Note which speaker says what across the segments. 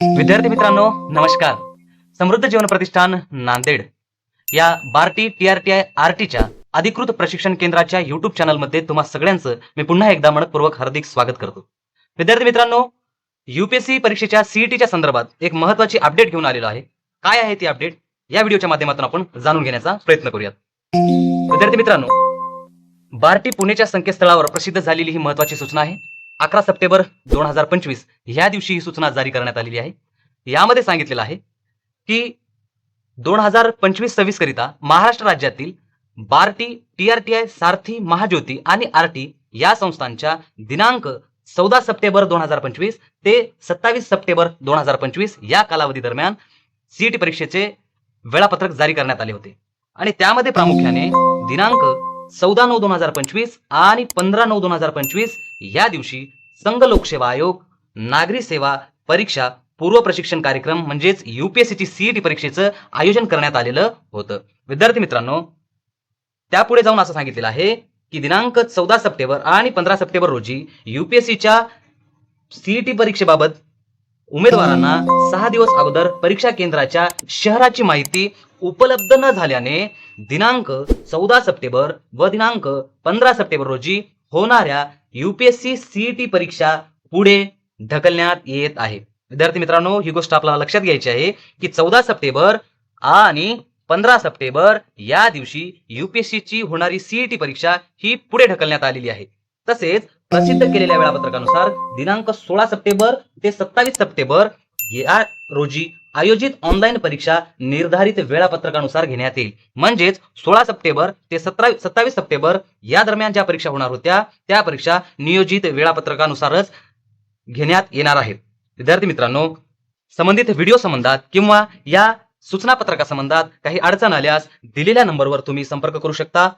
Speaker 1: विद्यार्थी मित्रांनो नमस्कार. समृद्ध जीवन प्रतिष्ठान नांदेड या BARTI T R T I R टीच्या अधिकृत प्रशिक्षण केंद्राच्या युट्यूब चॅनलमध्ये तुम्हा सगळ्यांचं मी पुन्हा एकदा मनपूर्वक हार्दिक स्वागत करतो. विद्यार्थी मित्रांनो युपीएससी परीक्षेच्या सीईटीच्या संदर्भात एक महत्वाची अपडेट घेऊन आलेलो आहे. काय आहे ती अपडेट या व्हिडिओच्या माध्यमातून आपण जाणून घेण्याचा प्रयत्न करूयात. विद्यार्थी मित्रांनो बार्टी पुणेच्या संकेतस्थळावर प्रसिद्ध झालेली ही महत्वाची सूचना आहे. अकरा सप्टेंबर दोन हजार पंचवीस ह्या दिवशी ही सूचना जारी करण्यात आलेली आहे. यामध्ये सांगितलेलं आहे की दोन हजार पंचवीस सव्वीस करिता महाराष्ट्र राज्यातील BARTI T R T I Sarthi Mahajyoti आणि आरटी या संस्थांच्या दिनांक चौदा सप्टेंबर दोन हजार पंचवीस ते सत्तावीस सप्टेंबर दोन हजार पंचवीस या कालावधी दरम्यान सीईटी परीक्षेचे वेळापत्रक जारी करण्यात आले होते. आणि त्यामध्ये प्रामुख्याने दिनांक चौदा नऊ दोन हजार पंचवीस आणि पंधरा नऊ दोन हजार पंचवीस या दिवशी संघ लोकसेवा आयोग नागरी सेवा परीक्षा पूर्व प्रशिक्षण कार्यक्रम म्हणजेच युपीएससीची सीईटी परीक्षेचं आयोजन करण्यात आलेलं होतं. विद्यार्थी मित्रांनो त्यापुढे जाऊन असं सांगितलेलं आहे की दिनांक चौदा सप्टेंबर आणि पंधरा सप्टेंबर रोजी युपीएससीच्या सीईटी परीक्षेबाबत उमेदवारांना सहा दिवस अगोदर परीक्षा केंद्राच्या शहराची माहिती उपलब्ध न झाल्याने दिनांक चौदा सप्टेंबर व दिनांक पंधरा सप्टेंबर रोजी होणाऱ्या युपीएससी सीईटी परीक्षा पुढे ढकलण्यात येत आहे. विद्यार्थी मित्रांनो ही गोष्ट आपल्याला लक्षात घ्यायची आहे की चौदा सप्टेंबर आणि पंधरा सप्टेंबर या दिवशी युपीएससीची होणारी सीईटी परीक्षा ही पुढे ढकलण्यात आलेली आहे. तसेच प्रसिद्ध केलेल्या वेळापत्रकानुसार दिनांक सोळा सप्टेंबर ते सत्तावीस सप्टेंबर या रोजी आयोजित ऑनलाईन परीक्षा निर्धारित वेळापत्रकानुसार घेण्यात येईल. म्हणजेच सोळा सप्टेंबर ते सतरा सत्तावीस सप्टेंबर या दरम्यान ज्या परीक्षा होणार होत्या त्या परीक्षा नियोजित वेळापत्रकानुसारच घेण्यात येणार आहेत. विद्यार्थी मित्रांनो संबंधित व्हिडिओ संबंधात किंवा या सूचना पत्रकासंबंधात काही अडचण आल्यास दिलेल्या नंबरवर तुम्ही संपर्क करू शकता.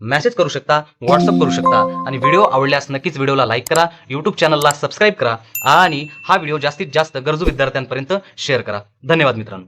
Speaker 1: मेसेज करू शकता व्हॉट्सअप करू शकता. आणि व्हिडिओ आवडल्यास नक्कीच व्हिडिओला लाईक करा यूट्यूब चॅनलला सबस्क्राईब करा आणि हा व्हिडिओ जास्तीत जास्त गरजू विद्यार्थ्यांपर्यंत शेअर करा. धन्यवाद मित्रांनो.